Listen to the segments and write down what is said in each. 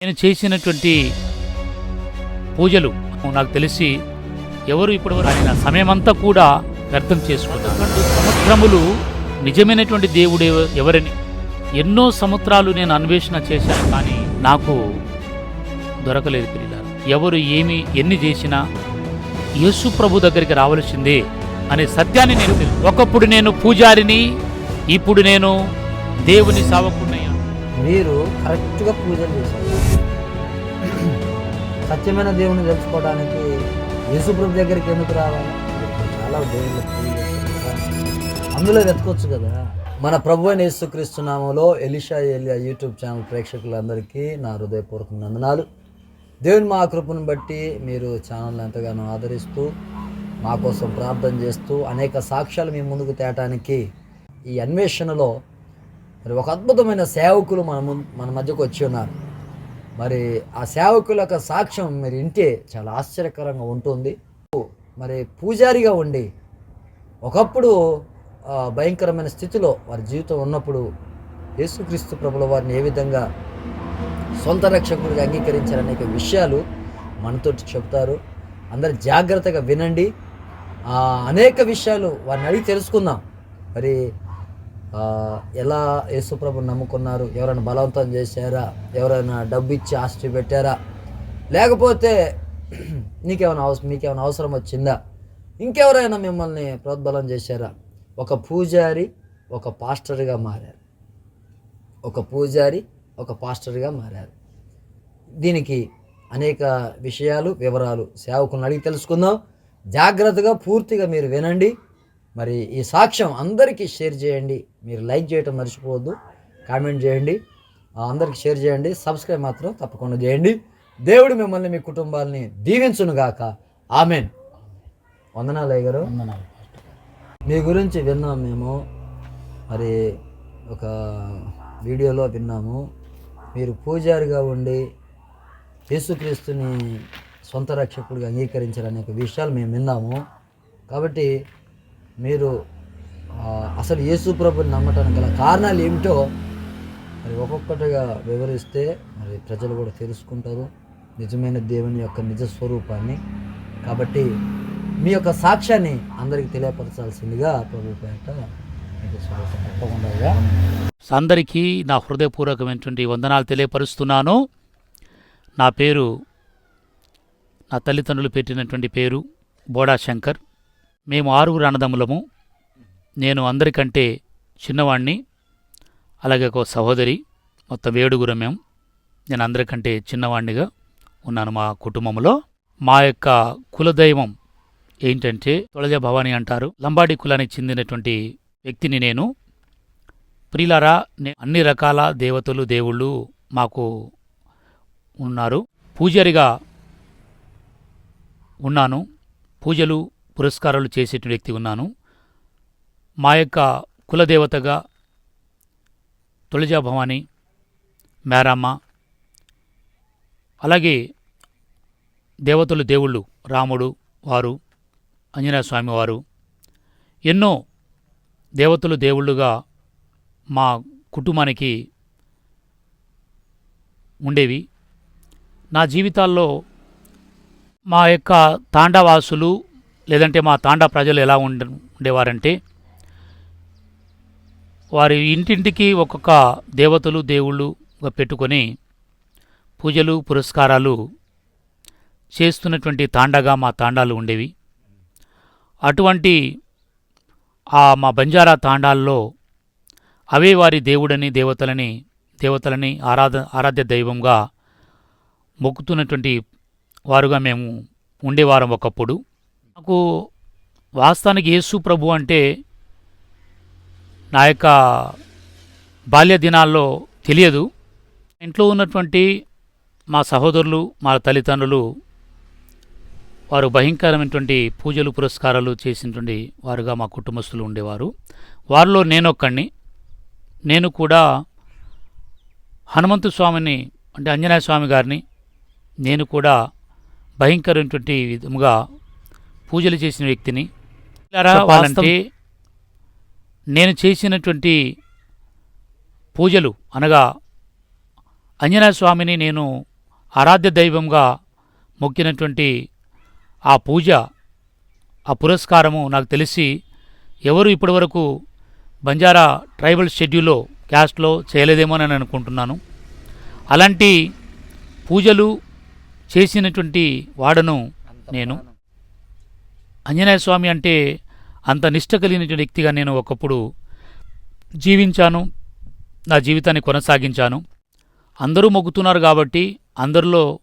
నేను చేసినటువంటి పూజలు నాకు తెలిసి ఎవరు ఇప్పుడు ఆయన సమయమంతా కూడా వ్యర్థం చేసుకున్నాను సంవత్సరములు నిజమైనటువంటి దేవుడు ఎవరని? ఎన్నో సంవత్సరాలు నేను అన్వేషణ చేశాను కానీ నాకు దొరకలేదు పిల్లలు ఎవరు ఏమి ఎన్ని చేసినా యేసు ప్రభు దగ్గరికి రావలసిందే అనే సత్యాన్ని నేను ఒకప్పుడు నేను పూజారిని ఇప్పుడు నేను దేవుని సావకుడు మీరు కరెక్ట్గా పూజలు చేశారు సత్యమైన దేవుని తెలుసుకోవడానికి యేసుప్రభు దగ్గరికి ఎందుకు రావాలి? చాలా దేవుళ్ళు అందులో వెతకొచ్చు కదా. మన ప్రభు అయిన యేసుక్రీస్తు నామంలో ఎలిషా ఎలియా యూట్యూబ్ ఛానల్ ప్రేక్షకులందరికీ నా హృదయపూర్వక నందనాలు దేవుని మా కృపను బట్టి మీరు ఛానల్ని ఎంతగానో ఆదరిస్తూ మా కోసం ప్రార్థన చేస్తూ అనేక సాక్ష్యాలు మీ ముందుకు తేటానికి ఈ అన్వేషణలో మరి ఒక అద్భుతమైన సేవకులు మన మన మధ్యకు వచ్చి ఉన్నారు. మరి ఆ సేవకుల యొక్క సాక్ష్యం మీరు వింటే చాలా ఆశ్చర్యకరంగా ఉంటుంది. మరి పూజారిగా ఉండి ఒకప్పుడు భయంకరమైన స్థితిలో వారి జీవితం ఉన్నప్పుడు యేసుక్రీస్తు ప్రభుల వారిని ఏ విధంగా సొంత రక్షకుడిగా అంగీకరించారు అనేక విషయాలు మనతో చెప్తారు అందరు జాగ్రత్తగా వినండి. అనేక విషయాలు వారిని అడిగి తెలుసుకుందాం. మరి ఎలా యేసుప్రభు నమ్ముకున్నారు? ఎవరైనా బలవంతం చేశారా? ఎవరైనా డబ్బు ఇచ్చి ఆస్తి పెట్టారా? లేకపోతే నీకేమైనా అవసరం మీకేమైనా అవసరం వచ్చిందా? ఇంకెవరైనా మిమ్మల్ని ప్రోద్బలం చేశారా? ఒక పూజారి ఒక పాస్టర్గా మారారు. ఒక పూజారి ఒక పాస్టర్గా మారారు. దీనికి అనేక విషయాలు వివరాలు సేవకులను అడిగి తెలుసుకుందాం. జాగ్రత్తగా పూర్తిగా మీరు వినండి. మరి ఈ సాక్ష్యం అందరికీ షేర్ చేయండి. మీరు లైక్ చేయటం మర్చిపోవద్దు. కామెంట్ చేయండి. అందరికీ షేర్ చేయండి. సబ్స్క్రైబ్ మాత్రం తప్పకుండా చేయండి. దేవుడు మిమ్మల్ని మీ కుటుంబాలని దీవించునుగాక ఆమెన్. వందనాలు అయ్య గారు. వందనాలు. మీ గురించి విన్నాం మేము. మరి ఒక వీడియోలో విన్నాము. మీరు పూజారిగా ఉండి యేసుక్రీస్తుని సొంత రక్షకుడిగా అంగీకరించారు అనేక విషయాలు మేము విన్నాము. కాబట్టి మీరు అసలు యేసు ప్రభుని నమ్మటానికి గల కారణాలు ఏమిటో మరి ఒక్కొక్కటిగా వివరిస్తే మరి ప్రజలు కూడా తెలుసుకుంటారు. నిజమైన దేవుని యొక్క నిజ స్వరూపాన్ని. కాబట్టి మీ యొక్క సాక్ష్యాన్ని అందరికీ తెలియపరచాల్సిందిగా ప్రభు పేట తప్పకుండా. అందరికీ నా హృదయపూర్వకమైనటువంటి వందనాలు తెలియపరుస్తున్నాను. నా పేరు నా తల్లిదండ్రులు పెట్టినటువంటి పేరు బోడా శంకర్ మేము ఆరుగురు అన్నదమ్ములము. నేను అందరికంటే చిన్నవాణ్ణి అలాగే ఒక సహోదరి మొత్తం ఏడుగురం మేము నేను అందరికంటే చిన్నవాణ్ణిగా ఉన్నాను మా కుటుంబంలో. మా యొక్క కులదైవం ఏంటంటే తొలజ భవాని అంటారు. లంబాడి కులానికి చెందినటువంటి వ్యక్తిని నేను. ప్రిలారా నే- అన్ని రకాల దేవతలు దేవుళ్ళు మాకు ఉన్నారు. పూజారిగా ఉన్నాను. పూజలు పురస్కారాలు చేసే వ్యక్తి ఉన్నాను. మా యొక్క కులదేవతగా తులజా భవాని మేరమ్మ అలాగే దేవతలు దేవుళ్ళు రాముడు వారు ఆంజనేయ స్వామి వారు ఎన్నో దేవతలు దేవుళ్ళుగా మా కుటుంబానికి ఉండేవి. నా జీవితాల్లో మా యొక్క తాండవాసులు లేదంటే మా తాండా ప్రజలు ఎలా ఉండ ఉండేవారంటే వారి ఇంటింటికి ఒక్కొక్క దేవతలు దేవుళ్ళుగా పెట్టుకొని పూజలు పురస్కారాలు చేస్తున్నటువంటి తాండగా మా తాండాలు ఉండేవి. అటువంటి ఆ మా బంజారా తాండాల్లో అవే వారి దేవుడని దేవతలని దేవతలని ఆరాధ ఆరాధ్య దైవంగా మొక్కుతున్నటువంటి వారుగా మేము ఉండేవారం ఒకప్పుడు. నాకు వాస్తవానికి యేసు ప్రభు అంటే నా యొక్క బాల్య దినాల్లో తెలియదు. ఇంట్లో ఉన్నటువంటి మా సహోదరులు మా తల్లిదండ్రులు వారు భయంకరమైనటువంటి పూజలు పురస్కారాలు చేసినటువంటి వారుగా మా కుటుంబస్తులు ఉండేవారు. వారిలో నేనొక్కడిని. నేను కూడా హనుమంతు స్వామిని అంటే ఆంజనేయ స్వామి గారిని నేను కూడా భయంకరమైనటువంటి విధముగా పూజలు చేసిన వ్యక్తిని. చెప్పాలంటే నేను చేసినటువంటి పూజలు అనగా ఆంజనేయ స్వామిని నేను ఆరాధ్య దైవంగా మొక్కినటువంటి ఆ పూజ ఆ పురస్కారము నాకు తెలిసి ఎవరు ఇప్పటివరకు బంజారా ట్రైబల్ షెడ్యూల్లో క్యాస్ట్లో చేయలేదేమో అని అనుకుంటున్నాను. అలాంటి పూజలు చేసినటువంటి వాడను నేను. ఆంజనేయ స్వామి అంటే అంత నిష్ట కలిగినటువంటి వ్యక్తిగా నేను ఒకప్పుడు జీవించాను. నా జీవితాన్ని కొనసాగించాను. అందరూ మొగ్గుతున్నారు కాబట్టి అందరిలో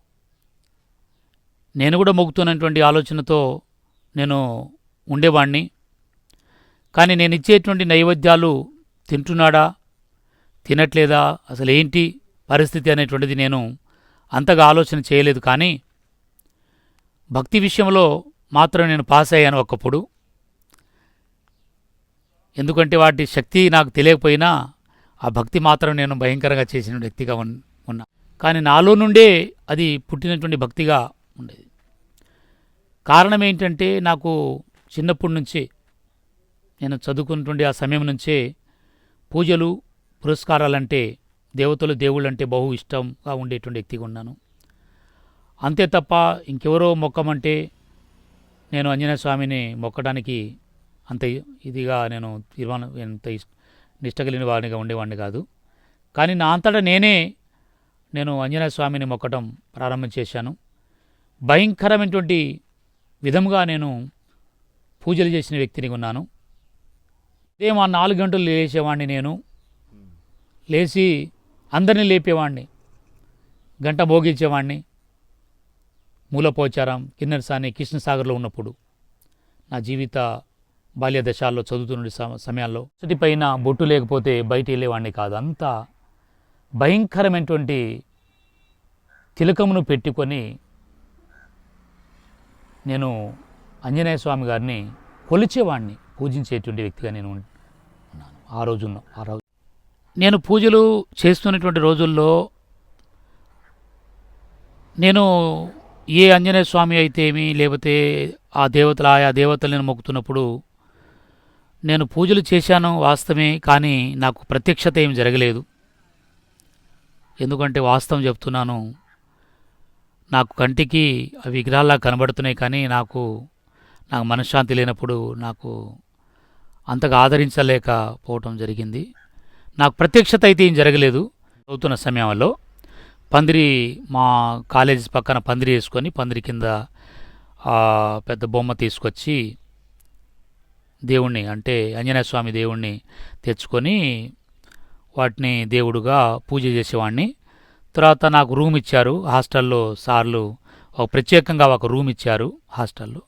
నేను కూడా మొగ్గుతున్నటువంటి ఆలోచనతో నేను ఉండేవాణ్ణి. కానీ నేను ఇచ్చేటువంటి నైవేద్యాలు తింటున్నాడా? తినట్లేదా? అసలు ఏంటి పరిస్థితి అనేటువంటిది నేను అంతగా ఆలోచన చేయలేదు. కానీ భక్తి విషయంలో మాత్రం నేను పాస్ అయ్యాను ఒకప్పుడు. ఎందుకంటే వాటి శక్తి నాకు తెలియకపోయినా ఆ భక్తి మాత్రం నేను భయంకరంగా చేసిన వ్యక్తిగా ఉన్నా. కానీ నాలో నుండే అది పుట్టినటువంటి భక్తిగా ఉండేది. కారణం ఏంటంటే నాకు చిన్నప్పటి నుంచి నేను చదువుకున్నటువంటి ఆ సమయం నుంచే పూజలు పురస్కారాలంటే దేవతలు దేవుళ్ళు అంటే బహు ఇష్టంగా ఉండేటువంటి వ్యక్తిగా ఉన్నాను. అంతే తప్ప ఇంకెవరో మొక్కమంటే నేను ఆంజనేయ స్వామిని మొక్కడానికి అంత ఇదిగా నేను తీర్మానం ఎంత ఇష్ట నిష్ట కలిగిన వాడిగా ఉండేవాడిని కాదు. కానీ నా అంతటా నేనే నేను ఆంజనేయ స్వామిని మొక్కటం ప్రారంభం చేశాను. భయంకరమైనటువంటి విధముగా నేను పూజలు చేసిన వ్యక్తిని ఉన్నాను ఉదయం ఆ నాలుగు గంటలు లేచేవాడిని నేను. లేచి అందరినీ లేపేవాడిని గంట భోగించేవాడిని మూలపోచారం కిన్నెరసాని కృష్ణసాగర్లో ఉన్నప్పుడు. నా జీవిత బాల్య దశాల్లో చదువుతున్న సమ- సమయాల్లో. పైన బొట్టు లేకపోతే బయట వెళ్ళేవాడిని కాదు. అంతా భయంకరమైనటువంటి తిలకమును పెట్టుకొని నేను ఆంజనేయ స్వామి గారిని కొలిచేవాడిని. పూజించేటువంటి వ్యక్తిగా నేను ఉన్నాను. ఆ రోజుల్లో ఆ రోజు నేను పూజలు చేస్తున్నటువంటి రోజుల్లో నేను ఏ ఆంజనేయ స్వామి అయితేమి లేకపోతే ఆ దేవతలు ఆయా దేవతలను మొక్కుతున్నప్పుడు నేను పూజలు చేశాను వాస్తవమే కానీ నాకు ప్రత్యక్షత ఏం జరగలేదు. ఎందుకంటే వాస్తవం చెప్తున్నాను నాకు కంటికి ఆ విగ్రహాల్లా కనబడుతున్నాయి కానీ నాకు నాకు మనశ్శాంతి లేనప్పుడు నాకు అంతగా ఆదరించలేకపోవటం జరిగింది. నాకు ప్రత్యక్షత అయితే ఏం జరగలేదు. చదువుతున్న సమయంలో పందిరి మా కాలేజ్ పక్కన పందిరి వేసుకొని పందిరి కింద పెద్ద బొమ్మ తీసుకొచ్చి దేవుణ్ణి అంటే ఆంజనేయ స్వామి దేవుణ్ణి తెచ్చుకొని వాటిని దేవుడుగా పూజ చేసేవాడిని తర్వాత నాకు రూమ్ ఇచ్చారు. హాస్టల్లో సార్లు ఒక ప్రత్యేకంగా ఒక రూమ్ ఇచ్చారు హాస్టల్లో.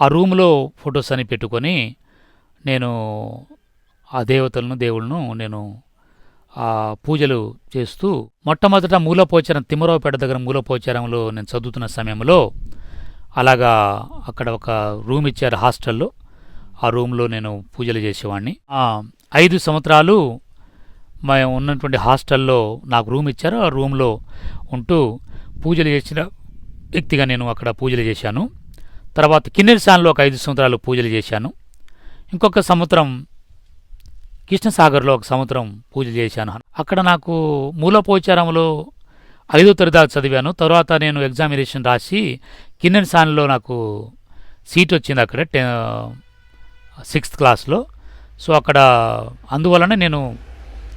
ఆ రూమ్లో ఫొటోస్ అని పెట్టుకొని నేను ఆ దేవతలను దేవుళ్ళను నేను ఆ పూజలు చేస్తూ మొట్టమొదట మూలపోచారం తిమ్మరావుపేట దగ్గర మూలపోచారంలో నేను చదువుతున్న సమయంలో అలాగా అక్కడ ఒక రూమ్ ఇచ్చారు హాస్టల్లో. ఆ రూమ్లో నేను పూజలు చేసేవాడిని ఐదు సంవత్సరాలు మేము ఉన్నటువంటి హాస్టల్లో నాకు రూమ్ ఇచ్చారు. ఆ రూమ్లో ఉంటూ పూజలు చేసిన వ్యక్తిగా నేను అక్కడ పూజలు చేశాను. తర్వాత కిన్నెరసాన్లో ఒక ఐదు సంవత్సరాలు పూజలు చేశాను. ఇంకొక సంవత్సరం కృష్ణసాగర్లో ఒక సంవత్సరం పూజ చేశాను. అక్కడ నాకు మూలపోచారంలో ఐదో తరగతి చదివాను. తర్వాత నేను ఎగ్జామినేషన్ రాసి కిన్నెరసాన్లో నాకు సీట్ వచ్చింది అక్కడ టె సిక్స్త్ క్లాస్లో. సో అక్కడ అందువలన నేను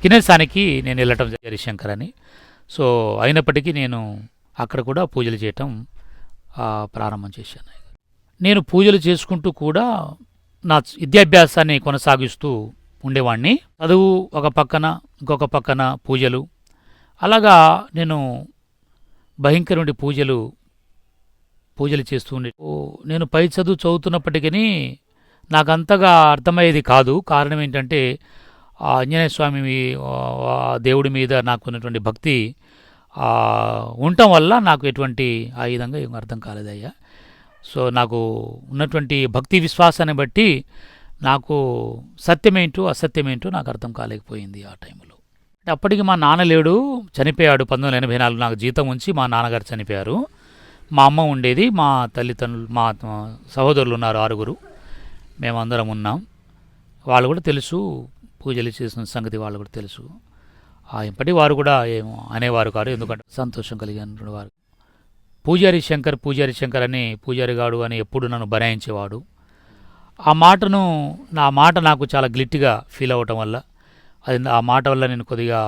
కిన్నెరసానికి నేను వెళ్ళటం జరిగింది శంకర్ అని. సో అయినప్పటికీ నేను అక్కడ కూడా పూజలు చేయటం ప్రారంభం చేశాను. నేను పూజలు చేసుకుంటూ కూడా నా విద్యాభ్యాసాన్ని కొనసాగిస్తూ ఉండేవాడిని చదువు ఒక పక్కన ఇంకొక పక్కన పూజలు. అలాగా నేను భయంకరమైన పూజలు పూజలు చేస్తూ ఉండే. ఓ, నేను పై చదువు చదువుతున్నప్పటికీ నాకు అంతగా అర్థమయ్యేది కాదు. కారణం ఏంటంటే ఆ ఆంజనేయ స్వామి దేవుడి మీద నాకు ఉన్నటువంటి భక్తి ఉండటం వల్ల నాకు ఎటువంటి ఆ విధంగా ఏం అర్థం కాలేదయ్యా. సో నాకు ఉన్నటువంటి భక్తి విశ్వాసాన్ని బట్టి నాకు సత్యమేంటో అసత్యమేంటో నాకు అర్థం కాలేకపోయింది ఆ టైంలో. అప్పటికి మా నాన్న లేడు చనిపోయాడు పంతొమ్మిది ఎనభై నాలుగు నాకు జీతం ఉంచి మా నాన్నగారు చనిపోయారు. మా అమ్మ ఉండేది మా తల్లిదండ్రులు మా సహోదరులు ఉన్నారు ఆరుగురు. మేమందరం ఉన్నాం. వాళ్ళు కూడా తెలుసు పూజలు చేసిన సంగతి వాళ్ళు కూడా తెలుసు. ఆ, ఇప్పటి వారు కూడా ఏమో అనేవారు కాదు ఎందుకంటే సంతోషం కలిగిన వారు. పూజారి శంకర్ పూజారి శంకర్ అని పూజారి గాడు అని ఎప్పుడు నన్ను బనాయించేవాడు ఆ మాటను నా మాట నాకు చాలా గ్లిట్గా ఫీల్ అవ్వటం వల్ల అది ఆ మాట వల్ల నేను కొద్దిగా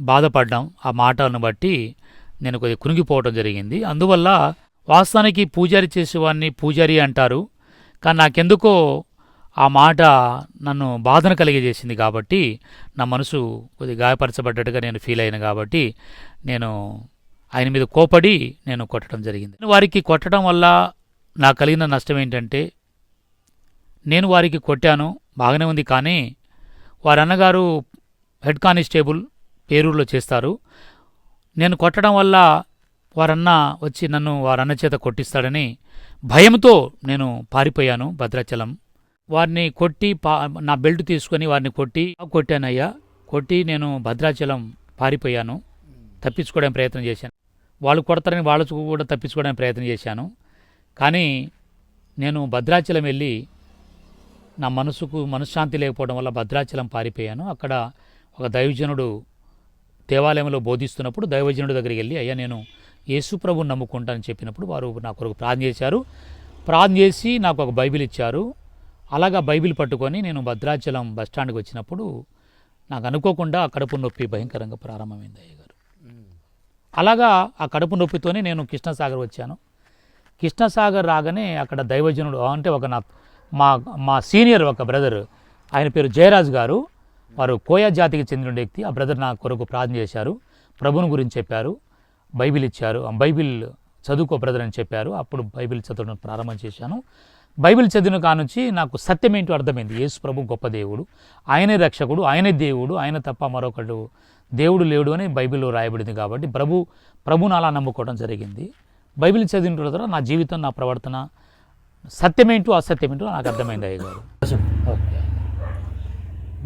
బాధపడ్డాం. ఆ మాటను బట్టి నేను కొద్దిగా కునిగిపోవటం జరిగింది. అందువల్ల వాస్తవానికి పూజారి చేసేవాడిని పూజారి అంటారు. కానీ నాకెందుకో ఆ మాట నన్ను బాధను కలిగజేసింది కాబట్టి నా మనసు కొద్దిగా గాయపరచబడ్డట్టుగా నేను ఫీల్ అయిన కాబట్టి నేను ఆయన మీద కోపడి నేను కొట్టడం జరిగింది. వారికి కొట్టడం వల్ల నాకు కలిగిన నష్టం ఏంటంటే నేను వారికి కొట్టాను బాగానే ఉంది కానీ వారి అన్నగారు హెడ్ కానిస్టేబుల్ పేరూరులో చేస్తారు. నేను కొట్టడం వల్ల వారన్న వచ్చి నన్ను వారన్న చేత కొట్టిస్తాడని భయంతో నేను పారిపోయాను భద్రాచలం. వారిని కొట్టి పా నా బెల్ట్ తీసుకొని వారిని కొట్టి కొట్టానయ్యా కొట్టి నేను భద్రాచలం పారిపోయాను. తప్పించుకోవడానికి ప్రయత్నం చేశాను. వాళ్ళు కొడతారని వాళ్ళు కూడా తప్పించుకోవడానికి ప్రయత్నం చేశాను. కానీ నేను భద్రాచలం వెళ్ళి నా మనసుకు మనశ్శాంతి లేకపోవడం వల్ల భద్రాచలం పారిపోయాను. అక్కడ ఒక దైవజనుడు దేవాలయంలో బోధిస్తున్నప్పుడు దైవజనుడి దగ్గరికి వెళ్ళి అయ్యా నేను యేసుప్రభుని నమ్ముకుంటానని చెప్పినప్పుడు వారు నా కొరకు ప్రార్థన చేశారు. ప్రార్థన చేసి నాకు ఒక బైబిల్ ఇచ్చారు. అలాగా బైబిల్ పట్టుకొని నేను భద్రాచలం బస్టాండ్కి వచ్చినప్పుడు నాకు అనుకోకుండా ఆ కడుపు నొప్పి భయంకరంగా ప్రారంభమైంది అయ్యగారు. అలాగా ఆ కడుపు నొప్పితోనే నేను కృష్ణసాగర్ వచ్చాను. కృష్ణసాగర్ రాగానే అక్కడ దైవజనుడు అంటే ఒక నా మా మా సీనియర్ ఒక బ్రదర్ ఆయన పేరు జయరాజ్ గారు. వారు కోయా జాతికి చెందిన వ్యక్తి. ఆ బ్రదర్ నా కొరకు ప్రార్థన చేశారు. ప్రభుని గురించి చెప్పారు. బైబిల్ ఇచ్చారు. ఆ బైబిల్ చదువుకో బ్రదర్ అని చెప్పారు. అప్పుడు బైబిల్ చదవడం ప్రారంభం చేశాను. బైబిల్ చదివిన కానుంచి నాకు సత్యం ఏంటో అర్థమైంది. యేసు ప్రభు గొప్ప దేవుడు. ఆయనే రక్షకుడు ఆయనే దేవుడు ఆయన తప్ప మరొకడు దేవుడు లేడు అని బైబిల్లో రాయబడింది కాబట్టి ప్రభు ప్రభుని అలా నమ్ముకోవడం జరిగింది. బైబిల్ చదివిన తర్వాత నా జీవితం నా ప్రవర్తన సత్యమేంటో అసత్యమేంటో నాకు అర్థమైంది అయ్యగారు. ఓకే.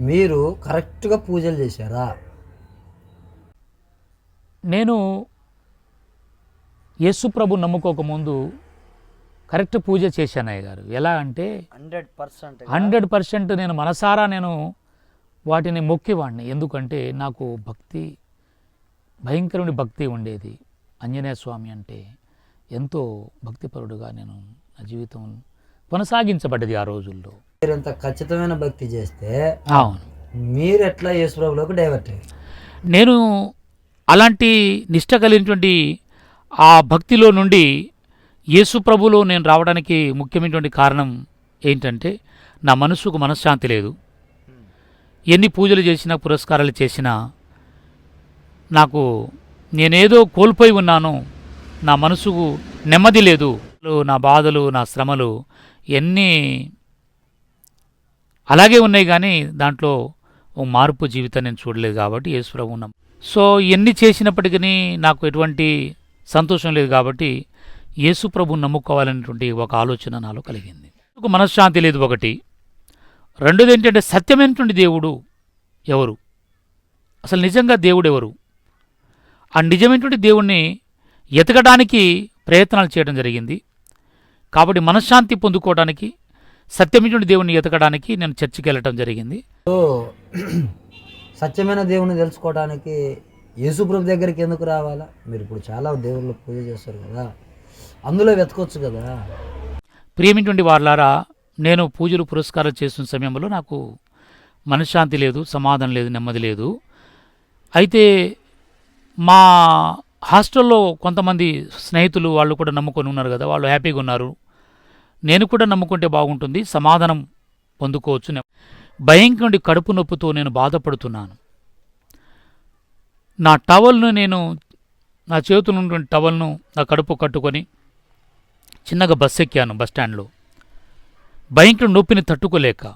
మీరు కరెక్ట్గా పూజలు చేశారా? నేను యేసు ప్రభు నమ్ముకోకముందు కరెక్ట్ పూజ చేశాను అయ్య గారు ఎలా అంటే హండ్రెడ్ పర్సెంట్ హండ్రెడ్ పర్సెంట్ నేను మనసారా నేను వాటిని మొక్కేవాడిని. ఎందుకంటే నాకు భక్తి భయంకరుని భక్తి ఉండేది. ఆంజనేయ స్వామి అంటే ఎంతో భక్తిపరుడుగా నేను నా జీవితం కొనసాగించబడ్డది ఆ రోజుల్లో. మీరు ఇంత ఖచ్చితమైన భక్తి చేస్తే అవును. మీరు ఎట్లా యేసుప్రభులోకి డైవర్ట్ నేను అలాంటి నిష్ట కలిగినటువంటి ఆ భక్తిలో నుండి యేసు ప్రభులో నేను రావడానికి ముఖ్యమైనటువంటి కారణం ఏంటంటే నా మనసుకు మనశ్శాంతి లేదు. ఎన్ని పూజలు చేసినా పురస్కారాలు చేసినా నాకు నేనేదో కోల్పోయి ఉన్నాను నా మనసుకు నెమ్మది లేదు. నా బాధలు నా శ్రమలు ఎన్ని అలాగే ఉన్నాయి కానీ దాంట్లో ఓ మార్పు జీవితం నేను చూడలేదు కాబట్టి యేసుప్రభు ఉన్నాం సో ఎన్ని చేసినప్పటికీ నాకు ఎటువంటి సంతోషం లేదు కాబట్టి యేసుప్రభు నమ్ముకోవాలనేటువంటి ఒక ఆలోచన నాలో కలిగింది. నాకు మనశ్శాంతి లేదు ఒకటి. రెండోది ఏంటంటే సత్యమైనటువంటి దేవుడు ఎవరు? అసలు నిజంగా దేవుడు ఎవరు? ఆ నిజమైనటువంటి దేవుణ్ణి ఎతకడానికి ప్రయత్నాలు చేయడం జరిగింది. కాబట్టి మనశ్శాంతి పొందుకోవడానికి సత్యమైనటువంటి దేవుణ్ణి ఎతకడానికి నేను చర్చికి వెళ్ళటం జరిగింది. సత్యమైన దేవుని తెలుసుకోవడానికి యేసుప్రభు దగ్గరికి ఎందుకు రావాలా? మీరు ఇప్పుడు చాలా దేవుళ్ళు పూజ చేస్తారు కదా. అందులో వెతకొచ్చు కదా. ప్రియమైనటువంటి వాళ్ళారా నేను పూజలు పురస్కారాలు చేస్తున్న సమయంలో నాకు మనశ్శాంతి లేదు సమాధానం లేదు నెమ్మది లేదు. అయితే మా హాస్టల్లో కొంతమంది స్నేహితులు వాళ్ళు కూడా నమ్ముకొని ఉన్నారు కదా వాళ్ళు హ్యాపీగా ఉన్నారు. నేను కూడా నమ్ముకుంటే బాగుంటుంది సమాధానం పొందుకోవచ్చు నే- భయంకరుడి కడుపు నొప్పితో నేను బాధపడుతున్నాను. నా టవల్ను నేను నా చేతులు ఉన్నటువంటి టవల్ను నా కడుపు కట్టుకొని చిన్నగా బస్ ఎక్కాను బస్ స్టాండ్లో. భయంకర నొప్పిని తట్టుకోలేక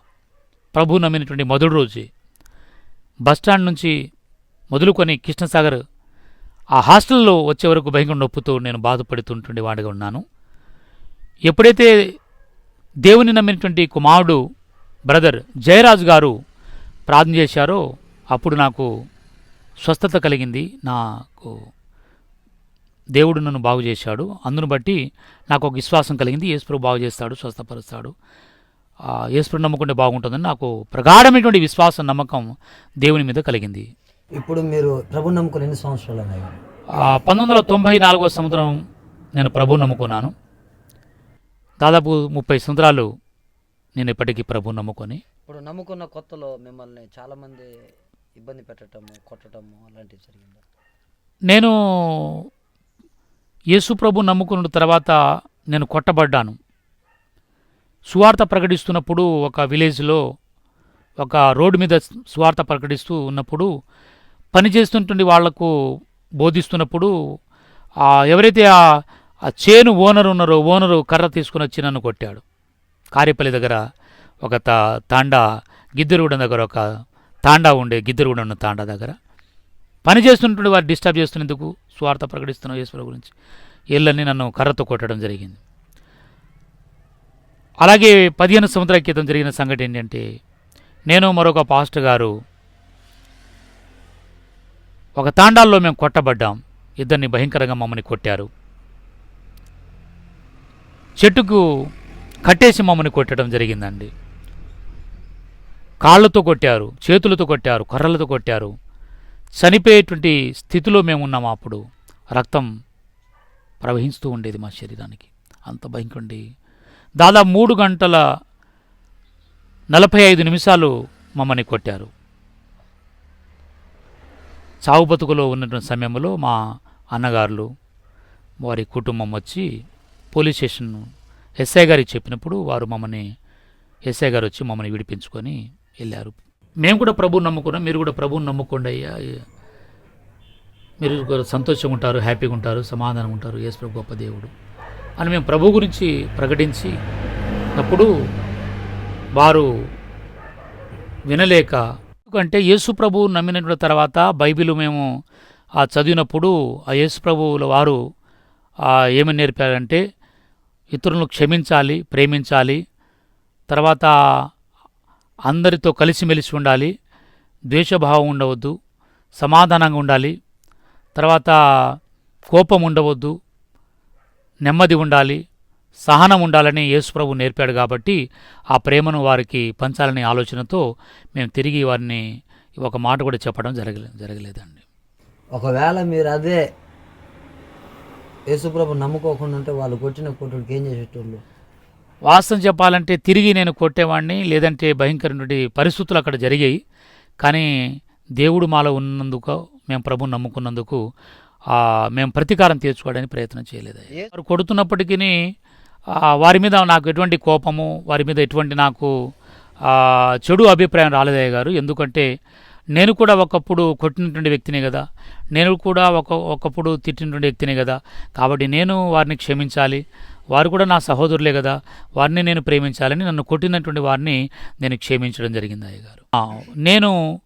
ప్రభు నమ్మినటువంటి మొదటి రోజే బస్ స్టాండ్ నుంచి మొదలుకొని కృష్ణసాగర్ ఆ హాస్టల్లో వచ్చే వరకు భయంకర నొప్పుతో నేను బాధపడుతుంటుండే వాడిగా ఉన్నాను. ఎప్పుడైతే దేవుని నమ్మినటువంటి కుమారుడు బ్రదర్ జయరాజు గారు ప్రార్థన చేశారో అప్పుడు నాకు స్వస్థత కలిగింది. నాకు దేవుడు నన్ను బాగు చేశాడు. అందును బట్టి నాకు ఒక విశ్వాసం కలిగింది. యేసుప్రభు బాగు చేస్తాడు స్వస్థపరుస్తాడు. ఆ, యేసుప్రభు నమ్ముకుంటే బాగుంటుందని నాకు ప్రగాఢమైనటువంటి విశ్వాసం నమ్మకం దేవుని మీద కలిగింది. ఇప్పుడు మీరు ప్రభు నమ్ముకుని ఎన్ని సంవత్సరాలు ఉన్నాయి పంతొమ్మిది వందల తొంభై నాలుగో సంవత్సరం నేను ప్రభు నమ్ముకున్నాను. దాదాపు ముప్పై సంవత్సరాలు నేను ఇప్పటికీ ప్రభు నమ్ముకొని. ఇప్పుడు నమ్ముకున్న కొత్తలో మిమ్మల్ని చాలామంది ఇబ్బంది పెట్టడము కొట్టడము అలాంటివి జరిగిందా? నేను యేసు ప్రభు నమ్ముకున్న తర్వాత నేను కొట్టబడ్డాను. సువార్త ప్రకటిస్తున్నప్పుడు ఒక విలేజ్లో ఒక రోడ్డు మీద సువార్త ప్రకటిస్తూ ఉన్నప్పుడు పనిచేస్తుంటుండి వాళ్ళకు బోధిస్తున్నప్పుడు ఎవరైతే ఆ చేను ఓనర్ ఉన్నారో ఓనరు కర్ర తీసుకుని వచ్చి నన్ను కొట్టాడు. కారేపల్లి దగ్గర ఒక తా తాండా గిద్దరుగూడెం దగ్గర ఒక తాండా ఉండే గిద్దరుగూడెం ఉన్న తాండా దగ్గర. పని చేస్తుంటుండే వారు డిస్టర్బ్ చేస్తున్నందుకు స్వార్థ ప్రకటిస్తున్న ఈశ్వరు గురించి. వీళ్ళని నన్ను కర్రతో కొట్టడం జరిగింది. అలాగే పదిహేను సంవత్సరాల క్రితం జరిగిన సంఘటన ఏంటంటే నేను మరొక పాస్టర్ గారు ఒక తాండాల్లో మేము కొట్టబడ్డాం. ఇద్దరిని భయంకరంగా మమ్మల్ని కొట్టారు. చెట్టుకు కట్టేసి మమ్మల్ని కొట్టడం జరిగిందండి. కాళ్ళతో కొట్టారు చేతులతో కొట్టారు కర్రలతో కొట్టారు. చనిపోయేటువంటి స్థితిలో మేము ఉన్నాం అప్పుడు. రక్తం ప్రవహిస్తూ ఉండేది మా శరీరానికి. అంత భయంకరండి దాదాపు మూడు గంటల నలభై ఐదు నిమిషాలు మమ్మల్ని కొట్టారు. చావు బతుకులో ఉన్నటువంటి సమయంలో మా అన్నగారులు వారి కుటుంబం వచ్చి పోలీస్ స్టేషన్ ఎస్ఐ గారికి చెప్పినప్పుడు వారు మమ్మల్ని ఎస్ఐ గారు వచ్చి మమ్మల్ని విడిపించుకొని వెళ్ళారు. మేము కూడా ప్రభువు నమ్ముకున్నాం మీరు కూడా ప్రభువుని నమ్ముకోండి అయ్యా. మీరు సంతోషంగా ఉంటారు హ్యాపీగా ఉంటారు సమాధానం ఉంటారు యేసు ప్రభు గొప్ప దేవుడు అని మేము ప్రభు గురించి ప్రకటించి అప్పుడు వారు వినలేక ఎందుకంటే యేసు ప్రభు తర్వాత బైబిల్ మేము ఆ చదివినప్పుడు ఆ యేసు ప్రభువుల వారు ఏమని నేర్పారంటే ఇతరులను క్షమించాలి ప్రేమించాలి తర్వాత అందరితో కలిసిమెలిసి ఉండాలి ద్వేషభావం ఉండవద్దు సమాధానంగా ఉండాలి తర్వాత కోపం ఉండవద్దు నెమ్మది ఉండాలి సహనం ఉండాలని యేసుప్రభు నేర్పాడు కాబట్టి ఆ ప్రేమను వారికి పంచాలనే ఆలోచనతో మేము తిరిగి వారిని ఒక మాట కూడా చెప్పడం జరగలే జరగలేదండి. ఒకవేళ మీరు అదే యేసుప్రభు నమ్ముకోకుండా ఉంటే వాళ్ళు కొట్టిన కొట్టుడికి ఏం చేసేటోళ్ళు? వాస్తవం చెప్పాలంటే తిరిగి నేను కొట్టేవాడిని లేదంటే భయంకరమైన పరిస్థితులు అక్కడ జరిగాయి. కానీ దేవుడు మాలో ఉన్నందుకు మేము ప్రభు నమ్ముకున్నందుకు ఆ, మేము ప్రతీకారం తీర్చుకోవడానికి ప్రయత్నం చేయలేదు. వారు కొడుతున్నప్పటికీ వారి మీద నాకు ఎటువంటి కోపము వారి మీద ఎటువంటి నాకు చెడు అభిప్రాయం రాలేదయ్య గారు. ఎందుకంటే నేను కూడా ఒకప్పుడు కొట్టినటువంటి వ్యక్తినే కదా. నేను కూడా ఒక ఒకప్పుడు తిట్టినటువంటి వ్యక్తినే కదా. కాబట్టి నేను వారిని క్షమించాలి. వారు కూడా నా సహోదరులే కదా. వారిని నేను ప్రేమించాలని నన్ను కొట్టినటువంటి వారిని నేను క్షమించడం జరిగింది అయ్య గారు నేను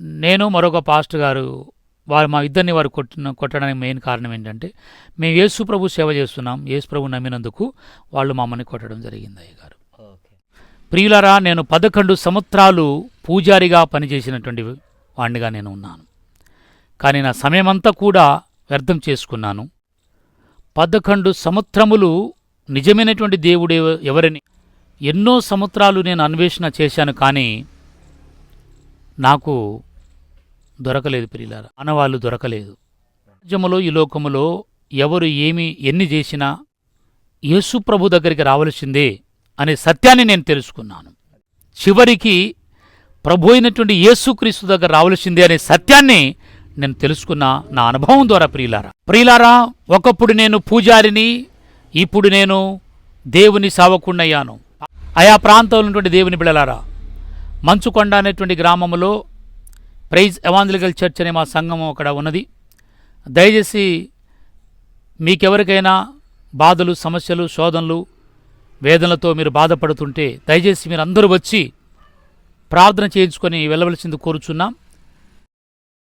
నేను మరొక పాస్టర్ గారు వారు మా ఇద్దరిని వారు కొట్టిన కొట్టడానికి మెయిన్ కారణం ఏంటంటే మేము యేసు ప్రభు సేవ చేస్తున్నాం యేసు ప్రభు నమ్మినందుకు వాళ్ళు మమ్మల్ని కొట్టడం జరిగింది అయ్య గారు ఓకే. ప్రియులారా నేను పదకొండు సంవత్సరాలు పూజారిగా పనిచేసినటువంటి వాడినిగా నేను ఉన్నాను. కానీ నా సమయమంతా కూడా వ్యర్థం చేసుకున్నాను. పదకొండు సంవత్సరములు నిజమైనటువంటి దేవుడు ఎవ- ఎవరని ఎన్నో సంవత్సరాలు నేను అన్వేషణ చేశాను కానీ నాకు దొరకలేదు ప్రియులారా. మానవాళ్ళు దొరకలేదు. రాజ్యములో ఈ లోకములో ఎవరు ఏమి ఎన్ని చేసినా యేసు ప్రభు దగ్గరికి రావలసిందే అనే సత్యాన్ని నేను తెలుసుకున్నాను. చివరికి ప్రభు అయినటువంటి యేసుక్రీస్తు దగ్గర రావలసిందే అనే సత్యాన్ని నేను తెలుసుకున్న నా అనుభవం ద్వారా ప్రియులారా. ప్రియులారా ఒకప్పుడు నేను పూజారిని ఇప్పుడు నేను దేవుని సావకుండయ్యాను ఆయా ప్రాంతంలో ఉన్నటువంటి దేవుని బిడలారా మంచుకొండ అనేటువంటి గ్రామంలో ప్రైజ్ ఎవాంజలికల్ చర్చ్ అనే మా సంఘం అక్కడ ఉన్నది. దయచేసి మీకెవరికైనా బాధలు సమస్యలు శోధనలు వేదనలతో మీరు బాధపడుతుంటే దయచేసి మీరు అందరూ వచ్చి ప్రార్థన చేయించుకొని వెళ్ళవలసింది కోరుచున్నాం.